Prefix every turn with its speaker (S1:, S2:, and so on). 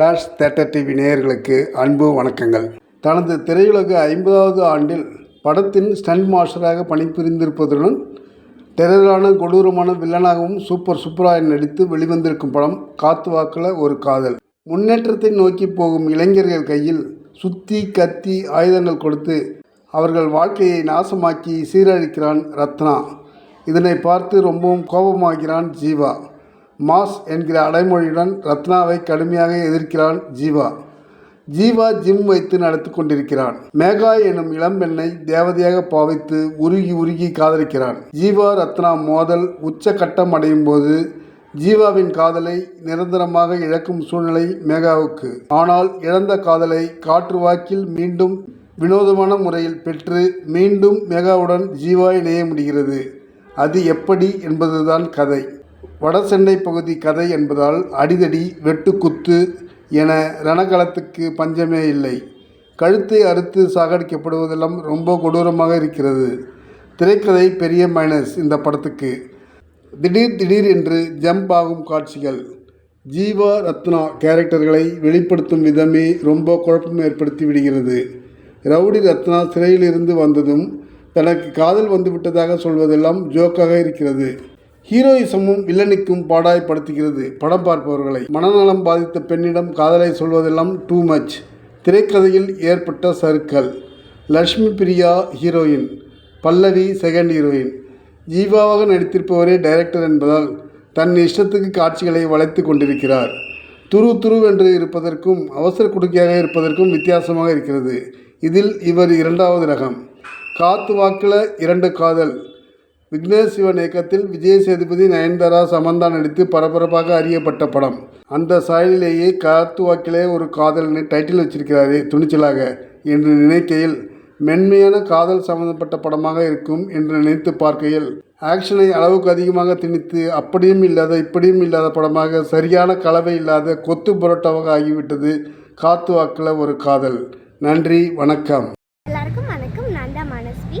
S1: Flash theatre TV நேயர்களுக்கு அன்பு வணக்கங்கள். தனது திரையுலக ஐம்பதாவது ஆண்டில் படத்தின் ஸ்டண்ட் மாஸ்டராக பணிபுரிந்திருப்பதுடன் டெரரான கொடூரமான வில்லனாகவும் சூப்பர் சூப்பராக நடித்து வெளிவந்திருக்கும் படம் காத்து வாக்கில் ஒரு காதல். முன்னேற்றத்தை நோக்கி போகும் இளைஞர்கள் கையில் சுத்தி கத்தி ஆயுதங்கள் கொடுத்து அவர்கள் வாழ்க்கையை நாசமாக்கி சீரழிக்கிறான் ரத்னா. இதனை பார்த்து ரொம்பவும் கோபமாகிறான் ஜீவா. மாஸ் என்கிற அடைமொழியுடன் ரத்னாவை கடுமையாக எதிர்க்கிறான் ஜீவா. ஜீவா ஜிம் வைத்து நடத்தி கொண்டிருக்கிறான் மேகா எனும் இளம்பெண்ணை தேவதையாக பாவித்து உருகி உருகி காதலிக்கிறான் ஜீவா ரத்னா மோதல் உச்சகட்டம் அடையும் போது ஜீவாவின் காதலை நிரந்தரமாக இழக்கும் சூழ்நிலை மேகாவுக்கு. ஆனால் இழந்த காதலை காற்று வாக்கில் மீண்டும் வினோதமான முறையில் பெற்று மீண்டும் மேகாவுடன் ஜீவா இணைய முடிகிறது. அது எப்படி என்பதுதான் கதை. வடசென்னை பகுதி கதை என்பதால் அடிதடி வெட்டுக்குத்து என ரணகளத்துக்கு பஞ்சமே இல்லை. கழுத்தை அறுத்து சாகடிக்கப்படுவதெல்லாம் ரொம்ப கொடூரமாக இருக்கிறது. திரைக்கதை பெரிய மைனஸ் இந்த படத்துக்கு. திடீர் திடீர் என்று ஜம்ப் ஆகும் காட்சிகள். ஜீவா ரத்னா கேரக்டர்களை வெளிப்படுத்தும் விதமே ரொம்ப குழப்பம் ஏற்படுத்தி விடுகிறது. ரவுடி ரத்னா சிறையிலிருந்து வந்ததும் தனக்கு காதல் வந்துவிட்டதாக சொல்வதெல்லாம் ஜோக்காக இருக்கிறது. ஹீரோயிசமும் வில்லனுக்கும் பாடாய்ப்படுத்துகிறது. படம் பார்ப்பவர்களை. மனநலம் பாதித்த பெண்ணிடம் காதலை சொல்வதெல்லாம் டூ மச் திரைக்கதையில் ஏற்பட்ட சறுக்கல். Lakshmi Priya heroine. Pallavi second heroine ஜீவாவாக நடித்திருப்பவரே டைரக்டர் என்பதால் தன் இஷ்டத்துக்கு காட்சிகளை வளைத்து கொண்டிருக்கிறார். துரு துருவென்று இருப்பதற்கும் அவசர குடுக்கையாக இருப்பதற்கும் வித்தியாசமாக இருக்கிறது. இதில் இவர் இரண்டாவது ரகம். காத்து வாக்கில் இரண்டு காதல். விக்னேஷ் சிவன் இயக்கத்தில் விஜய் சேதுபதி நயன்தாரா சமந்தா நடித்து பரபரப்பாக அறியப்பட்ட படம். அந்த சாயலிலேயே காத்துவாக்கிலே ஒரு காதல்னு டைட்டில் வச்சிருக்கிறாரே துணிச்சலாக என்று நினைக்கையில் மென்மையான காதல் சம்பந்தப்பட்ட படமாக இருக்கும் என்று நினைத்து பார்க்கையில் ஆக்ஷனை அளவுக்கு அதிகமாக திணித்து அப்படியும் இல்லாத இப்படியும் இல்லாத படமாக சரியான கலவை இல்லாத கொத்து புரோட்டாவாக ஆகிவிட்டது காத்து வாக்கில் ஒரு காதல். நன்றி வணக்கம்.
S2: எல்லாருக்கும் வணக்கம். நான் தான் மனஸ்வி.